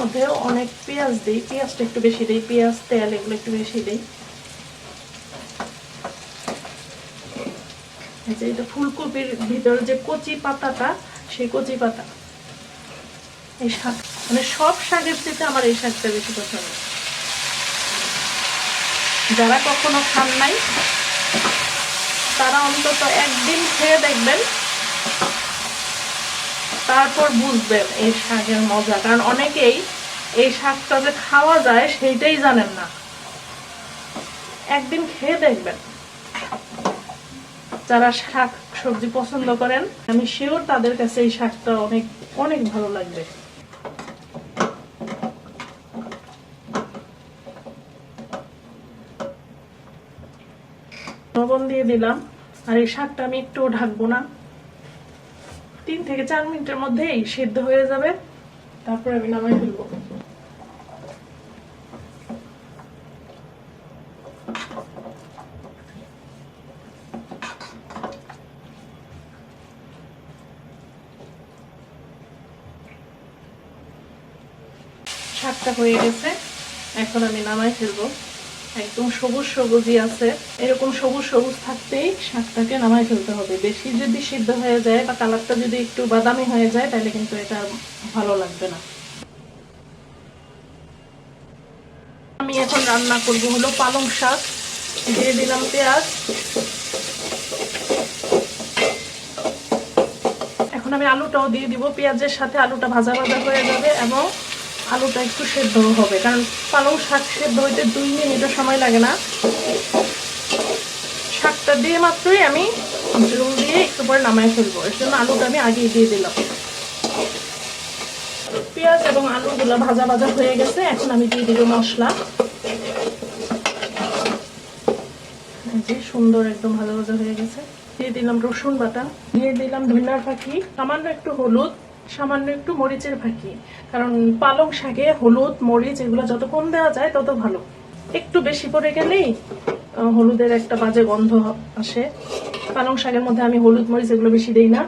মধ্যে অনেক পেঁয়াজ দিই, পেঁয়াজটা একটু বেশি দিই, পেঁয়াজ, তেল এগুলো একটু বেশি দিই। এটা ফুলকপির ভিতরে যে কচি পাতাটা, সেই কচি পাতা। এই শাক মানে সব শাকের থেকে আমার এই শাকটা বেশি পছন্দ। যারা কখনো খান নাই, তারা অন্তত একদিন খেয়ে দেখবেন। তারপর বুঝবেন এই শাকের মজা, কারণ অনেকেই এই শাকটা যে খাওয়া যায় সেইটাই জানেন না। একদিন খেয়ে দেখবেন। যারা শাক সবজি পছন্দ করেন, আমি শিওর তাদের কাছে এই শাকটা অনেক অনেক ভালো লাগবে। লবণ দিয়ে দিলাম, আর এই শাকটা আমি একটু ঢাকবো না। তিন থেকে চার মিনিটের মধ্যেই সিদ্ধ হয়ে যাবে। তারপরে আমি নামাই ফেলব। শাকটা হয়ে গেছে। এখন আমি নামাই ফেলব। একদম সবুজ সবুজই আছে। এরকম সবুজ সবুজ থাকতেই শাকটাকে নামাই ফেলতে হবে। বেশি যদি সিদ্ধ হয়ে যায় বা কালারটা যদি একটু বাদামি হয়ে যায়, তাহলে কিন্তু এটা ভালো লাগবে না। আমি এখন রান্না করব হলো পালং শাক। দিয়ে দিলাম পেঁয়াজ। এখন আমি আলুটাও দিয়ে দিব। পেঁয়াজের সাথে আলুটা ভাজা ভাজা হয়ে যাবে এবং আলুটা একটু সেদ্ধ হবে, কারণ পালং শাক সেদ্ধ হইতে দুই মিনিটও সময় লাগে না। শাকটা দিয়ে মাত্রই আমি জল দিয়ে একটু পরে নামাই ফেলব, এর জন্য আলুটা আমি আগেই দিয়ে দিলাম। পেঁয়াজ এবং আলুগুলো ভাজা ভাজা হয়ে গেছে, এখন আমি দিয়ে দিব মশলা। সুন্দর একদম ভাজা ভাজা হয়ে গেছে। দিয়ে দিলাম রসুন বাটা, দিয়ে দিলাম ধনিয়ার ফাঁকি সামান্য একটু হলুদ সামান্য একটু মরিচের ফাঁকি। কারণ পালং শাকে হলুদ, মরিচ এগুলো যত কম দেওয়া যায় তত ভালো। একটু বেশি পরে গেলেই হলুদের একটা বাজে গন্ধ আসে। পালং শাকের মধ্যে আমি হলুদ, মরিচ এগুলো বেশি দিই না।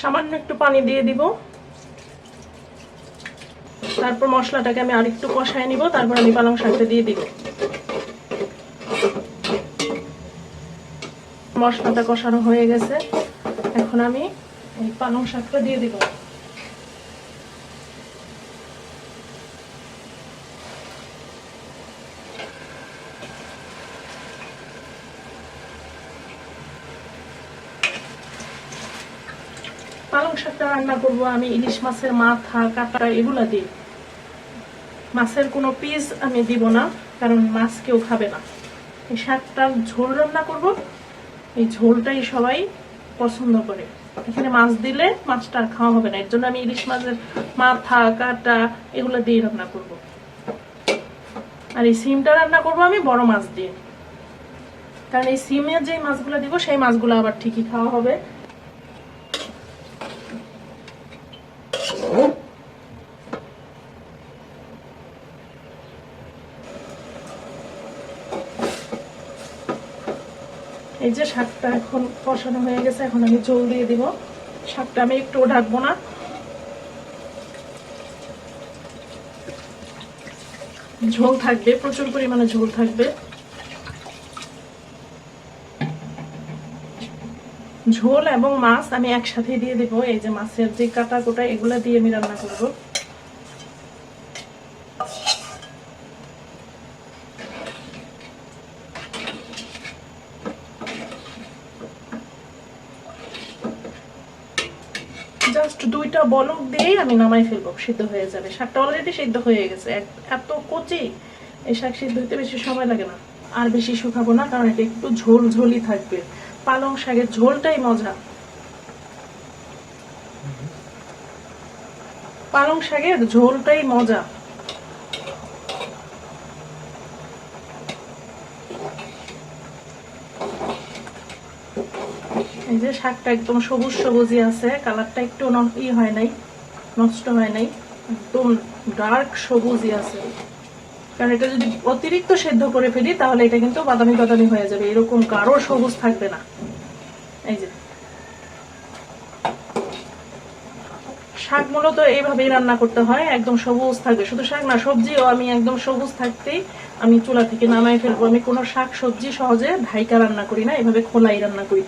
সামান্য একটু পানি দিয়ে দিব। তারপর মশলাটাকে আমি আরেকটু কষায় নিব, তারপর আমি পালং শাকটা দিয়ে দিব। মশলাটা কষানো হয়ে গেছে। এখন আমি এই পালং শাকটা দিয়ে দিব। পালং শাকটা রান্না করব আমি, ইলিশ মাছের মাথা কাঁটা এগুলা দিই মাছের কোনো পিস আমি দিব না, কারণ মাছ কেউ খাবে না। এই শাকটার ঝোল রান্না করব, এই ঝোলটাই সবাই পছন্দ করে। এখানে মাছ দিলে মাছটা খাওয়া হবে না, এর জন্য আমি ইলিশ মাছের মাথা কাটা এগুলো দিয়ে রান্না করব। আর এই সিমটা রান্না করব আমি বড় মাছ দিয়ে। কারণ এই সিমে যে মাছগুলো দিব, সেই মাছগুলো আবার ঠিকই খাওয়া হবে। এই যে শাকটা এখন কষানো হয়ে গেছে, এখন আমি জল দিয়ে দিব। শাকটা আমি একটু ঢাকবো না। ঝোল থাকবে, প্রচুর পরিমাণে ঝোল থাকবে। ঝোল এবং মাছ আমি একসাথে দিয়ে দিব, এই যে মাছের যে কাটা কোটা এগুলা দিয়ে আমি রান্না করব। দুইটা বলক দিয়েই আমি নামাই ফেলব, সিদ্ধ হয়ে যাবে। শাকটা অলরেডি সিদ্ধ হয়ে গেছে। এত কচি, এই শাক সিদ্ধ হইতে বেশি সময় লাগে না। আর বেশি শুকাবো না, কারণ এটা একটু ঝোল ঝোলই থাকবে। পালং শাকের ঝোলটাই মজা। পালং শাকের ঝোলটাই মজা। এই যে শাকটা একদম সবুজ সবুজই আছে, কালারটা একটু ই হয় নাই, নষ্ট হয় নাই, একদম ডার্ক সবুজই আছে। কারণ এটা যদি অতিরিক্ত সেদ্ধ করে ফেলি, তাহলে এটা কিন্তু বাদামি বাদামি হয়ে যাবে, এরকম গাঢ় সবুজ থাকবে না। এই যে। শাক মূলত এইভাবেই রান্না করতে হয়, একদম সবুজ থাকবে শুধু শাক না, সবজিও আমি একদম সবুজ থাকতেই আমি চুলা থেকে নামাই ফেলব। আমি কোনো শাক সবজি সহজে ঢাইকা রান্না করি না, এভাবে খোলাই রান্না করি।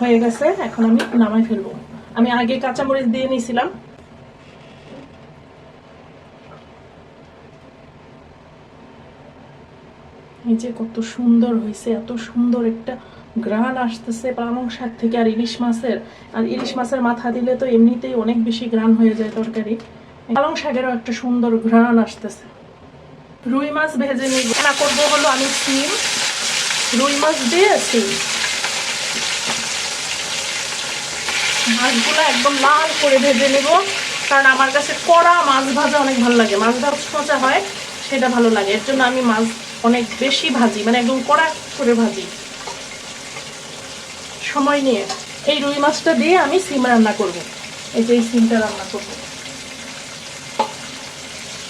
হয়ে গেছে, এখন আমি নামাই ফেলব। আমি আগে কাঁচামরিচ দিয়ে নিয়েছিলাম। এই যে কত সুন্দর হয়েছে, এত সুন্দর একটা গ্রান আসতেছে পালং শাক থেকে, আর ইলিশ মাছের। আর ইলিশ মাছের মাথা দিলে তো এমনিতেই অনেক বেশি গ্রান হয়ে যায় তরকারি। পালং শাকেরও একটা সুন্দর ঘ্রাণ আসতেছে। রুই মাছ ভেজে নিব। না করব হলো আমি সিম। রুই মাছ দিয়ে সিম মাছগুলো একদম লাল করে ভেজে নেব। কারণ আমার কাছে কড়া মাছ ভাজা অনেক ভালো লাগে। মাছ ভাজা হয়, সেটা ভালো লাগে। এর জন্য আমি মাছ অনেক বেশি ভাজি মানে একদম কড়া করে ভাজি। সময় নিয়ে এই রুই মাছটা দিয়ে আমি সিম রান্না করব। এই যে এই সিমটা রান্না করব।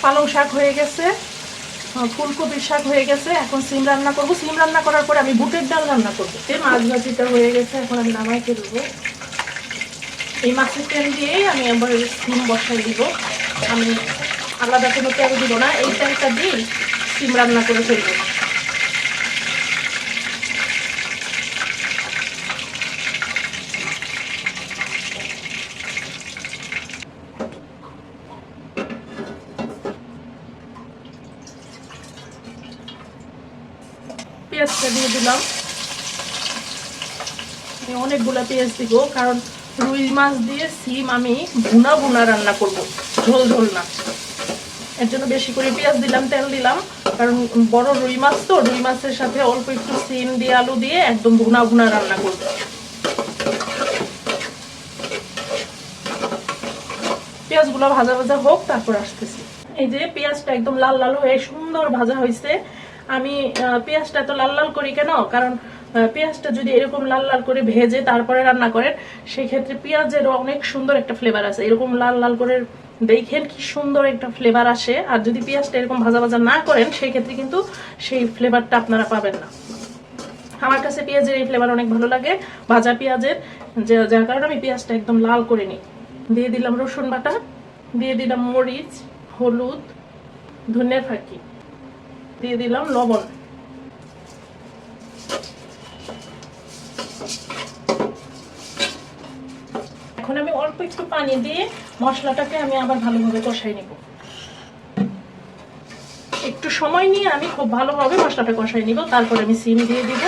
পালং শাক হয়ে গেছে ফুলকপির শাক হয়ে গেছে, এখন সিম রান্না করব। সিম রান্না করার পরে আমি বুটের ডাল রান্না করব। মাছ ভাজিটা হয়ে গেছে, এখন আমি নামাই ফেলব। এই মাছের তেল দিয়েই আমি আবার সিম বসাই দিব। আমি আলাদা কোনো তেল দিব না, এই তেলটা দিয়েই সিম রান্না করে ফেলব। পেঁয়াজটা দিয়ে দিলাম। আমি অনেকগুলো পেঁয়াজ দিব, কারণ রুই মাছ দিয়ে সিম আমি ভুনা ভুনা রান্না করব। ঝোল ঝোল না। এর জন্য বেশি করে পেঁয়াজ দিলাম, তেল দিলাম। কারণ বড় রুই মাছ তো, রুই মাছের সাথে অল্প একটু সিম দিয়ে আলু দিয়ে একদম ভুনা ভুনা রান্না করব। পেঁয়াজগুলো ভাজা ভাজা হোক, তারপর আসতেছি। এই যে পেঁয়াজটা একদম লাল লাল হয়ে সুন্দর ভাজা হয়েছে আমি পেঁয়াজটা তো লাল লাল করি কেন? কারণ পেঁয়াজটা যদি এরকম লাল লাল করে ভেজে তারপরে রান্না করেন সেই ক্ষেত্রে পেঁয়াজের অনেক সুন্দর একটা ফ্লেভার আছে। এরকম লাল লাল করে দেখেন কি সুন্দর একটা ফ্লেভার আসে। আর যদি পেঁয়াজটা এরকম ভাজা ভাজা না করেন সেই ক্ষেত্রে কিন্তু সেই ফ্লেভারটা আপনারা পাবেন না। আমার কাছে পেঁয়াজের এই ফ্লেভার অনেক ভালো লাগে। ভাজা পেঁয়াজের যার কারণে আমি পেঁয়াজটা একদম লাল করে নিই। দিয়ে দিলাম রসুন বাটা, দিয়ে দিলাম মরিচ, হলুদ ধনের ফাঁকি, দিয়ে দিলাম লবণ। এখন আমি অল্প একটু পানি দিয়ে মশলাটাকে আমি আবার ভালোভাবে কষাই নিব। একটু সময় নিয়ে আমি খুব ভালোভাবে মশলাটা কষাই নিব, তারপর আমি সিম দিয়ে দিব।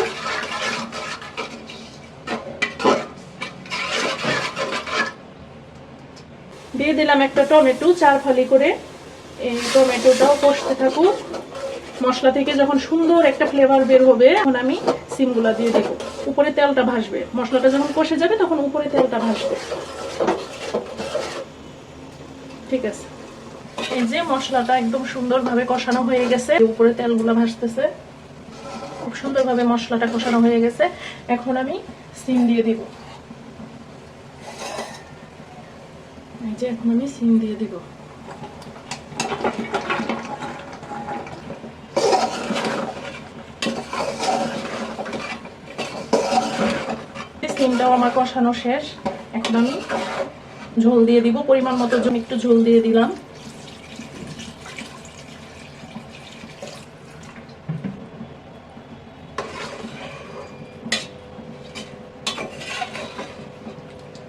দিয়ে দিলাম একটা টমেটো চার ফালি করে এই টমেটোটাও কষতে থাকুক মশলা থেকে যখন সুন্দর একটা ফ্লেভার বের হবে, তখন আমি সিমগুলা দিয়ে দেবো। উপরে তেলটা ভাসবে। মশলাটা যখন কষে যাবে, তখন উপরে তেলটা ভাসবে। ঠিক আছে? এই যে মশলাটা একদম সুন্দরভাবে কষানো হয়ে গেছে উপরে তেলগুলো ভাসতেছে। খুব সুন্দরভাবে মশলাটা কষানো হয়ে গেছে। এখন আমি সিম দিয়ে দিব। এই যে এখন আমি সিম দিয়ে দিব। সিমটাও আমার কষানো শেষ। এখন আমি ঝোল দিয়ে দিব, পরিমাণ মতো জন্য একটু ঝোল দিয়ে দিলাম।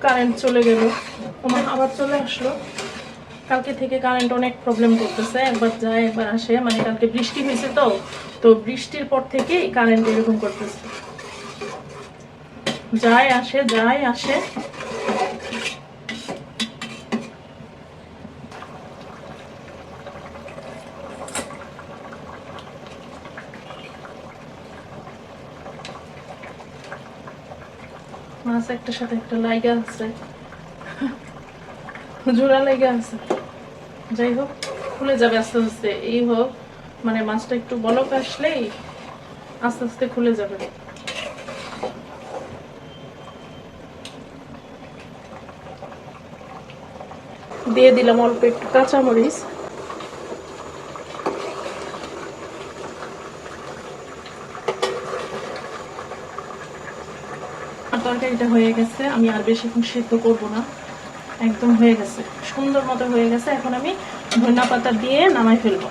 কারেন্ট চলে গেল। আমার আবার চলে আসলো। কালকে থেকে কারেন্ট অনেক প্রবলেম করতেছে। একবার যায়, একবার আসে। মানে কালকে বৃষ্টি হয়েছে তো। তো বৃষ্টির পর থেকেই কারেন্ট এরকম করতেছে। যায় আসে যায় আসে। মাছ একটার সাথে একটা লাইগা আছে। জোড়া লেগে আছে। যাই হোক, খুলে যাবে আস্তে আস্তে। এই হোক মানে মাছটা একটু বলক আসলেই আস্তে আস্তে খুলে যাবে। দিয়ে দিলাম অল্প একটু কাঁচামরিচ। তরকারিটা হয়ে গেছে, আমি আর বেশি বেশিক্ষণ সেদ্ধ করব না। একদম হয়ে গেছে, সুন্দর মতো হয়ে গেছে। এখন আমি ধনিয়া পাতা দিয়ে নামাই ফেলব।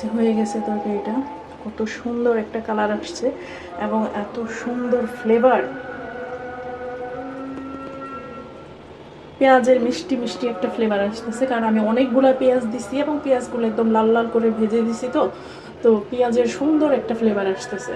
যে হয়ে গেছে তরকারিটা, কত সুন্দর একটা কালার আসছে এবং এত সুন্দর ফ্লেভার পেঁয়াজের মিষ্টি মিষ্টি একটা ফ্লেভার আসতেছে, কারণ আমি অনেকগুলো পেঁয়াজ দিছি এবং পেঁয়াজগুলো একদম লাল লাল করে ভেজে দিছি তো তো পেঁয়াজের সুন্দর একটা ফ্লেভার আসতেছে।